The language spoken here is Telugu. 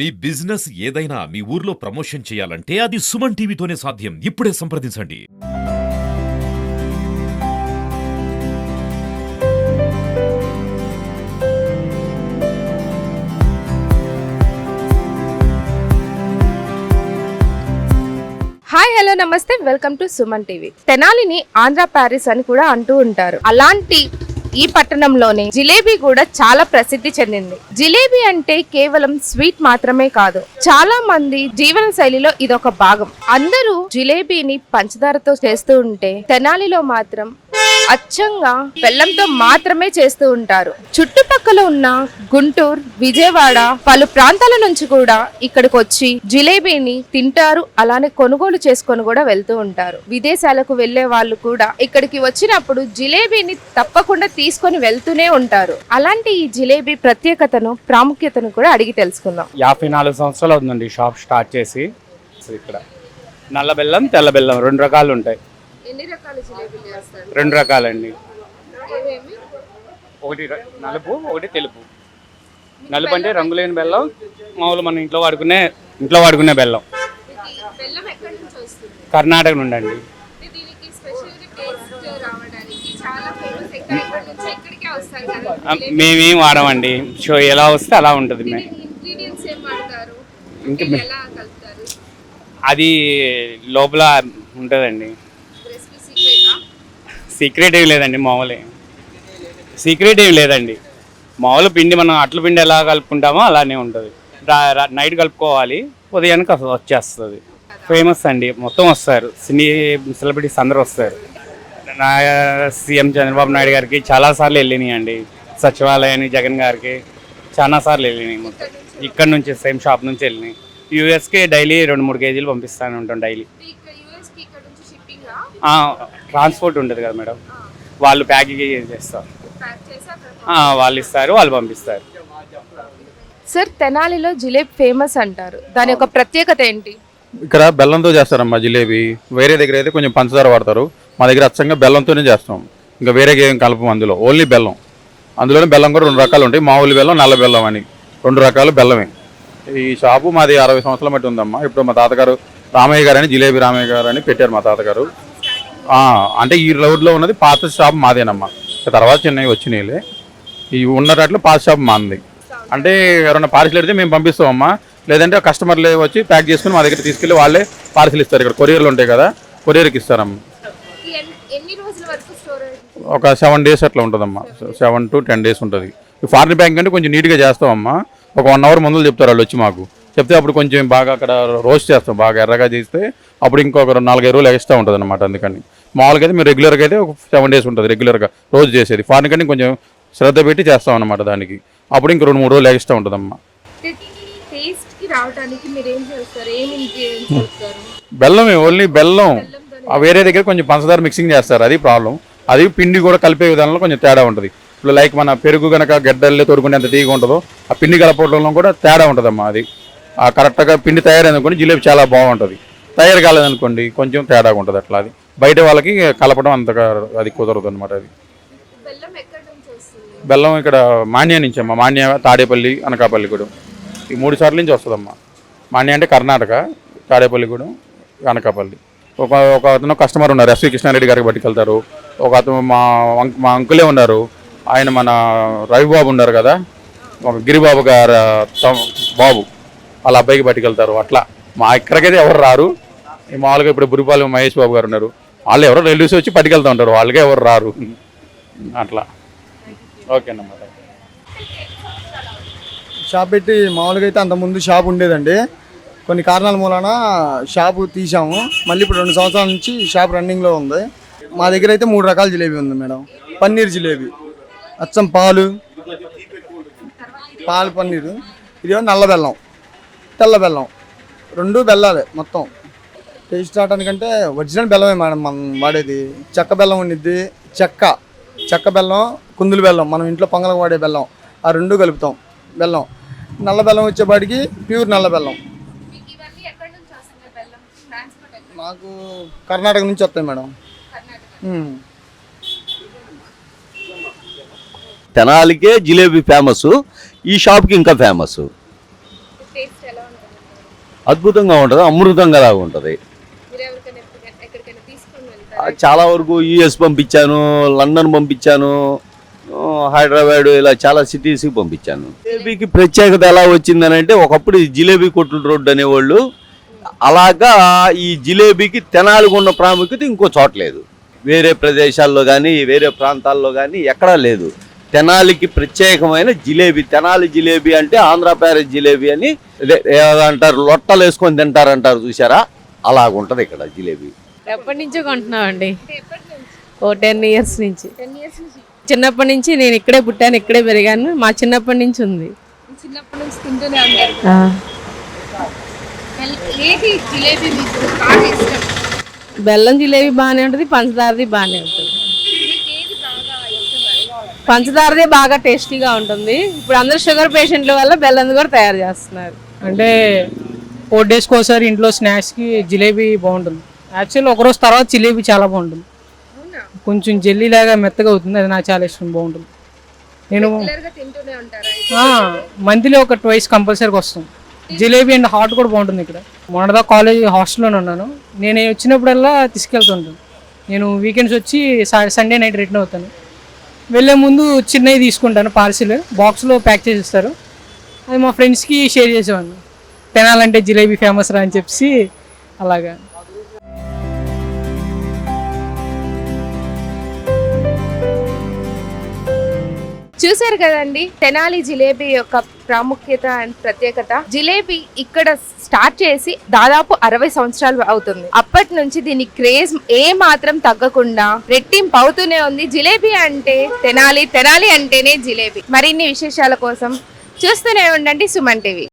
మీ బిజినెస్ ఏదైనా మీ ఊర్లో ప్రమోషన్ చేయాలంటే అది సుమన్ టీవీతోనే సాధ్యం. ఇప్పుడే సంప్రదించండి. హాయ్ హలో నమస్తే. Welcome to Suman TV. తెనాలిని Andhra Paris అని కూడా అంటూ ఉంటారు. అలాంటి ఈ పట్టణంలోనే జిలేబీ కూడా చాలా ప్రసిద్ధి చెందింది. జిలేబీ అంటే కేవలం స్వీట్ మాత్రమే కాదు చాలా మంది జీవన శైలిలో ఇదొక భాగం. అందరూ జిలేబీని పంచదారతో చేస్తూ ఉంటే తెనాలిలో మాత్రం అచ్చంగా బెల్లంతో మాత్రమే చేస్తూ ఉంటారు. చుట్టుపక్కల ఉన్న గుంటూరు విజయవాడ పలు ప్రాంతాల నుంచి కూడా ఇక్కడికి వచ్చి జిలేబీని తింటారు. అలానే కొనుగోలు చేసుకొని కూడా వెళ్తూ ఉంటారు. విదేశాలకు వెళ్ళే వాళ్ళు కూడా ఇక్కడికి వచ్చినప్పుడు జిలేబీని తప్పకుండా తీసుకొని వెళ్తూనే ఉంటారు. అలాంటి ఈ జిలేబీ ప్రత్యేకతను ప్రాముఖ్యతను కూడా అడిగి తెలుసుకుందాం. యాభై నాలుగు సంవత్సరాలు అవుతుందండి షాప్ స్టార్ట్ చేసి. ఇక్కడ నల్ల బెల్లం తెల్ల బెల్లం రెండు రకాలు ఉంటాయి. ఎన్ని రకాల జిలేబీలు చేస్తారు? రెండు రకాలండి. ఒకటి నలుపు ఒకటి తెలుపు. నలుపు అంటే రంగులేని బెల్లం మామూలు మనం ఇంట్లో వాడుకునే ఇంట్లో వాడుకునే బెల్లం. బెల్లం ఎక్కడి నుంచి వస్తుంది? కర్ణాటక నుండి అండి దీనికి స్పెషల్ టేస్ట్ రావడానికి చాలా ఫేమస్ ఎక్కడెక్కడ నుంచి ఎక్కడికే వస్తారు కదా ఆ, మేమేం వాడమండి. సో ఎలా వస్తే అలా ఉంటుంది మే ఇంగ్రీడియంట్స్ ఏం వాడతారు? ఇంకా అంటే మే- ఎలా కలుపుతారు? అది లోపల ఉంటుందండి. సీక్రెట్ ఏం లేదండి మామూలే. సీక్రెట్ ఏం లేదండి. మామూలు పిండి మనం అట్ల పిండి ఎలా కలుపుకుంటామో అలానే ఉంటుంది. నైట్ కలుపుకోవాలి. ఉదయానికి అసలు వచ్చేస్తుంది. ఫేమస్ అండి. మొత్తం వస్తారు. సినీ సెలబ్రిటీస్ అందరూ వస్తారు. నా సీఎం చంద్రబాబు నాయుడు గారికి చాలాసార్లు వెళ్ళినాయి అండి. సచివాలయాన్ని జగన్ గారికి చాలాసార్లు వెళ్ళినాయి మొత్తం. ఇక్కడ నుంచి సేమ్ షాప్ నుంచి వెళ్ళినాయి. యూఎస్కి డైలీ రెండు మూడు కేజీలు పంపిస్తాను ఉంటాం డైలీ ఇక్కడ యూఎస్కి ఇక్కడ నుంచి షిప్పింగ్ ట్రాన్స్పోర్ట్ ఉంటుంది కదా మేడం. వాళ్ళు ప్యాకింగ్ చేస్తారు ప్యాక్ చేసి అక్కడ ఆ, వాళ్ళు ఇస్తారు వాళ్ళు పంపిస్తారు. సార్ తెనాలిలో జిలేబీ ఫేమస్ అంటారు. దాని యొక్క ప్రత్యేకత ఏంటి? ఇక్కడ బెల్లంతో చేస్తారమ్మా జిలేబీ. వేరే దగ్గర అయితే కొంచెం పంచదార వాడతారు. మా దగ్గర అచ్చంగా బెల్లంతోనే చేస్తాం. ఇంకా వేరే ఏం కలపం అందులో. ఓన్లీ బెల్లం. అందులోనే బెల్లం కూడా రెండు రకాలు ఉంటాయి. మామూలు బెల్లం నల్ల బెల్లం అని. రెండు రకాలు బెల్లమే. ఈ షాపు మాది అరవై సంవత్సరాల మట్టి ఉందమ్మా. ఇప్పుడు మా తాతగారు రామయ్య గారు అని జిలేబీ రామయ్య గారు అని పెట్టారు మా తాతగారు. అంటే ఈ రోడ్లో ఉన్నది పాత షాప్ మాదేనమ్మా. తర్వాత చిన్నవి వచ్చినాయిలే. ఈ ఉన్నట్లు పాత షాప్ మాది. అంటే ఎవరైనా పార్సిల్ పెడితే మేము పంపిస్తామమ్మా. లేదంటే కస్టమర్లే వచ్చి ప్యాక్ చేసుకుని మా దగ్గర తీసుకెళ్ళి వాళ్ళే పార్సిల్ ఇస్తారు. ఇక్కడ కొరియర్లు ఉంటాయి కదా కొరియర్కి ఇస్తారమ్మా. ఒక సెవెన్ డేస్ అట్లా ఉంటుందమ్మా. సెవెన్ టు టెన్ డేస్ ఉంటుంది. ఫారిన్ బ్యాంక్ అంటే కొంచెం నీట్గా చేస్తామమ్మా. ఒక వన్ అవర్ ముందు చెప్తారు వాళ్ళు వచ్చి మాకు. చెప్తే అప్పుడు కొంచెం బాగా అక్కడ రోస్ట్ చేస్తాం బాగా ఎర్రగా చేస్తే అప్పుడు ఇంకొక రెండు నాలుగైదు రోజులు ఎక్స్ట్రా ఉంటుంది అనమాట అందుకని. మామూలుగా అయితే మీరు రెగ్యులర్గా అయితే ఒక సెవెన్ డేస్ ఉంటుంది రెగ్యులర్గా రోజు చేసేది. ఫారిన్ కంటే కొంచెం శ్రద్ధ పెట్టి చేస్తాం అనమాట దానికి. అప్పుడు ఇంక రెండు మూడు రోజులు ఎక్స్ట్రా ఉంటుందమ్మా బెల్లమే ఓన్లీ బెల్లం. ఆ వేరే దగ్గర కొంచెం పంచదార మిక్సింగ్ చేస్తారు అది ప్రాబ్లం అది పిండి కూడా కలిపే విధానంలో కొంచెం తేడా ఉంటుంది. ఇప్పుడు లైక్ మన పెరుగు కనుక గడ్డల్లో తోడుకునే ఎంత తీగ ఉంటుందో ఆ పిండి కలపడంలో కూడా తేడా ఉంటుందమ్మా అది. కరెక్ట్గా పిండి తయారైందనుకోండి జిలేబీ చాలా బాగుంటుంది. తయారు కాలేదనుకోండి కొంచెం తేడాగా ఉంటుంది అట్లా అది. బయట వాళ్ళకి కలపడం అంతగా అది కుదరదు అనమాట అది. బెల్లం ఇక్కడ మాన్యా నుంచి అమ్మా మాన్య తాడేపల్లి అనకాపల్లిగూడెం. ఈ మూడు సార్లు నుంచి వస్తుందమ్మా. మాన్య అంటే కర్ణాటక తాడేపల్లిగూడెం అనకాపల్లి. ఒక ఒక అతను కస్టమర్ ఉన్నారు ఎస్వి కృష్ణారెడ్డి గారికి పట్టుకెళ్తారు. ఒక అతను మా మా అంకులే ఉన్నారు. ఆయన మన రవిబాబు ఉన్నారు కదా. ఒక గిరిబాబు గారు బాబు. వాళ్ళ అబ్బాయికి పట్టుకెళ్తారు. అట్లా మా ఇక్కడికైతే ఎవరు రారు. ఈ మామూలుగా ఇప్పుడు బురిపాలెం మహేష్ బాబు గారు ఉన్నారు. వాళ్ళు ఎవరో రెండు వచ్చి పట్టుకెళ్తూ ఉంటారు. వాళ్ళకే ఎవరు రారు. అట్లా. ఓకేనమ్మా షాప్ పెట్టి మామూలుగా అయితే అంతకుముందు షాప్ ఉండేదండి. కొన్ని కారణాల మూలన షాపు తీసాము మళ్ళీ ఇప్పుడు రెండు సంవత్సరాల నుంచి షాప్ రన్నింగ్లో ఉంది. మా దగ్గర అయితే మూడు రకాల జిలేబీ ఉంది మేడం. పన్నీర్ జిలేబీ అచ్చం పాలు పాలు పన్నీరు ఇదేమో నల్ల బెల్లం. తెల్ల బెల్లం. రెండు బెల్లాలే మొత్తం. టేస్ట్ రావడానికంటే ఒరిజినల్ బెల్లమే మేడం మనం వాడేది. చెక్క బెల్లం ఉండిద్ది చెక్క. చెక్క బెల్లం కుందులు బెల్లం. మనం ఇంట్లో పొంగలకు వాడే బెల్లం. ఆ రెండు కలుపుతాం. బెల్లం. నల్ల బెల్లం వచ్చేపాటికి ప్యూర్ నల్ల బెల్లం. మీకు కర్ణాటక నుంచి వస్తాయి మేడం. తెనాలికే జిలేబీ ఫేమస్. ఈ షాప్కి ఇంకా ఫేమస్. అద్భుతంగా ఉంటుంది అమృతంగా లాగా ఉంటుంది. చాలా వరకు యుఎస్ పంపించాను లండన్ పంపించాను హైదరాబాద్ ఇలా చాలా సిటీస్కి పంపించాను. జిలేబీకి ప్రత్యేకత ఎలా వచ్చిందని అంటే ఒకప్పుడు జిలేబీ కొట్టుడు రోడ్డు అనేవాళ్ళు అలాగా ఈ జిలేబీకి తెనాలికి ఉన్న ప్రాముఖ్యత ఇంకో చోట లేదు. వేరే ప్రదేశాల్లో కానీ వేరే ప్రాంతాల్లో కానీ ఎక్కడా లేదు. తెనాలికి ప్రత్యేకమైన జిలేబీ. తెనాలి జిలేబీ అంటే ఆంధ్ర ప్యారెస్ జిలేబీ అని ఏదంటారు? లొట్టలు వేసుకొని తింటారంటారు చూసారా అలాగుంటది ఇక్కడ జిలేబీ. ఎప్పటి నుంచో కొంటున్నామండి. ఎప్పటి నుంచి ఓ టెన్ ఇయర్స్ నుంచి. టెన్ ఇయర్స్ నుంచి చిన్నప్పటి నుంచి నేను ఇక్కడే పుట్టాను ఇక్కడే పెరిగాను. మా చిన్నప్పటి నుంచి ఉంది. చిన్నప్పటి నుంచి తింటూనే బెల్లం జిలేబీ బాగానే ఉంటుంది పంచదారది బాగానే ఉంటుంది మీకు ఏది బాగా ఇష్టం పంచదారది బాగా టేస్టీగా ఉంటుంది. ఇప్పుడు అందరూ షుగర్ పేషెంట్ల వల్ల బెల్లం కూడా తయారు చేస్తున్నారు. అంటే ఫోర్ డేస్కి ఒకసారి ఇంట్లో స్నాక్స్కి జిలేబీ బాగుంటుంది. యాక్చువల్లీ ఒకరోజు తర్వాత జిలేబీ చాలా బాగుంటుంది. కొంచెం జెల్లీ లాగా మెత్తగా అవుతుంది. అది నాకు చాలా ఇష్టం బాగుంటుంది. నేను రెగ్యులర్గా తింటూనే ఉంటారా మంత్లీ ఒక ట్వైస్ కంపల్సరీగా వస్తాం. జిలేబీ అండ్ హాట్ కూడా బాగుంటుంది ఇక్కడ. మొన్నదా కాలేజ్ హాస్టల్లోనే ఉన్నాను. నేను వచ్చినప్పుడల్లా తీసుకెళ్తుంటాను. నేను వీకెండ్స్ వచ్చి సండే నైట్ రిటర్న్ అవుతాను. వెళ్ళే ముందు చిన్నవి తీసుకుంటాను పార్సిల్ బాక్స్లో ప్యాక్ చేసి ఇస్తారు అది మా ఫ్రెండ్స్కి షేర్ చేసేవాడిని. తినాలంటే జిలేబీ ఫేమస్ రా అని చెప్పి అలాగా. చూసారు కదండి తెనాలి జిలేబీ యొక్క ప్రాముఖ్యత అండ్ ప్రత్యేకత. జిలేబీ ఇక్కడ స్టార్ట్ చేసి దాదాపు అరవై సంవత్సరాలు అవుతుంది. అప్పటి నుంచి దీని క్రేజ్ ఏ మాత్రం తగ్గకుండా రెట్టింపు అవుతూనే ఉంది. జిలేబీ అంటే తెనాలి తెనాలి అంటేనే జిలేబీ. మరిన్ని విశేషాల కోసం చూస్తూనే ఉండండి సుమన్ టీవీ.